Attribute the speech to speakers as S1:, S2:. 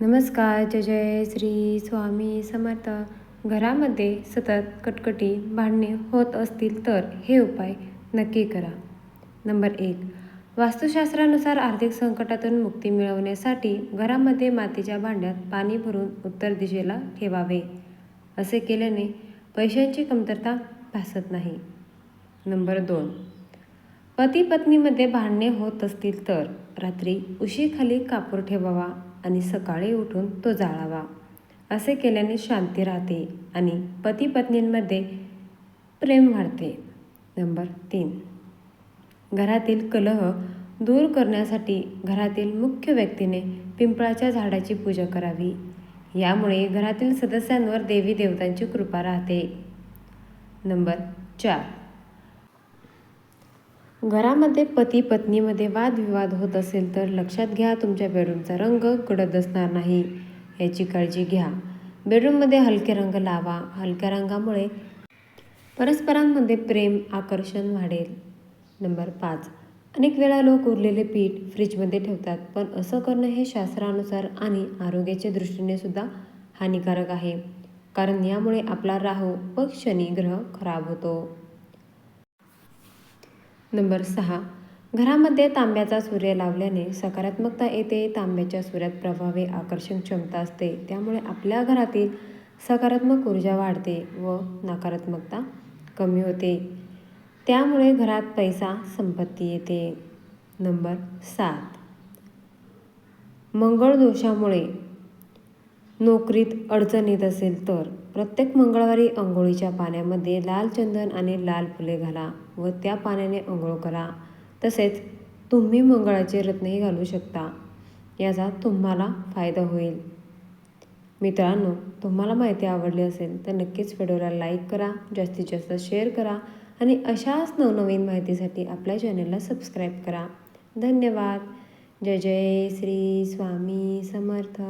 S1: नमस्कार जय जय श्री स्वामी समर्थ. घरामध्ये सतत कटकटी भांडणे होत असतील तर हे उपाय नक्की करा. नंबर एक वास्तुशास्त्रानुसार आर्थिक संकटातून मुक्ती मिळवण्यासाठी घरामध्ये मातीच्या भांड्यात पाणी भरून उत्तर दिशेला ठेवावे. असे केल्याने पैशांची कमतरता भासत नाही. नंबर दोन पती पत्नीमध्ये भांडणे होत असतील तर रात्री उशीखाली कापूर ठेवावा. आणि सकाळी उठून तो जाळावा. असे केल्याने शांती राहते आणि पती पत्नींमध्ये प्रेम वाढते. नंबर तीन. घरातील कलह दूर करण्यासाठी घरातील मुख्य व्यक्तीने पिंपळाच्या झाडाची पूजा करावी. यामुळे घरातील सदस्यांवर देवी देवतांची कृपा राहते. नंबर चार. घरामध्ये पती पत्नीमध्ये वादविवाद होत असेल तर लक्षात घ्या तुमच्या बेडरूमचा रंग गडद असणार नाही. याची काळजी घ्या. बेडरूममध्ये हलके रंग लावा. हलक्या रंगामुळे परस्परांमध्ये प्रेम आकर्षण वाढेल. नंबर पाच. अनेक वेळा लोक उरलेले पीठ फ्रीजमध्ये ठेवतात पण असं करणं हे शास्त्रानुसार आणि आरोग्याच्या दृष्टीने सुद्धा हानिकारक आहे. कारण यामुळे आपला राहू व शनी ग्रह खराब होतो. नंबर सहा. घरामध्ये तांब्याचा सूर्य लावल्याने सकारात्मकता येते तांब्याच्या सूर्यात प्रभावी आकर्षण क्षमता असते त्यामुळे आपल्या घरातील सकारात्मक ऊर्जा वाढते व नकारात्मकता कमी होते. त्यामुळे घरात पैसा संपत्ती येते. नंबर सात. मंगळ दोषामुळे नोकरीत अडचण येत असेल तर प्रत्येक मंगळवारी आंघोळीच्या पाण्यामध्ये लाल चंदन आणि लाल फुले घाला व त्या पाण्याने आंघोळ करा. तसेच तुम्ही मंगळाचे रत्नही घालू शकता. याचा तुम्हाला फायदा होईल. मित्रांनो तुम्हाला माहिती आवडली असेल तर नक्कीच व्हिडिओला लाईक करा जास्तीत जास्त शेअर करा आणि अशाच नवनवीन माहितीसाठी आपल्या चॅनलला सबस्क्राईब करा. धन्यवाद. जय जय श्री स्वामी समर्थ.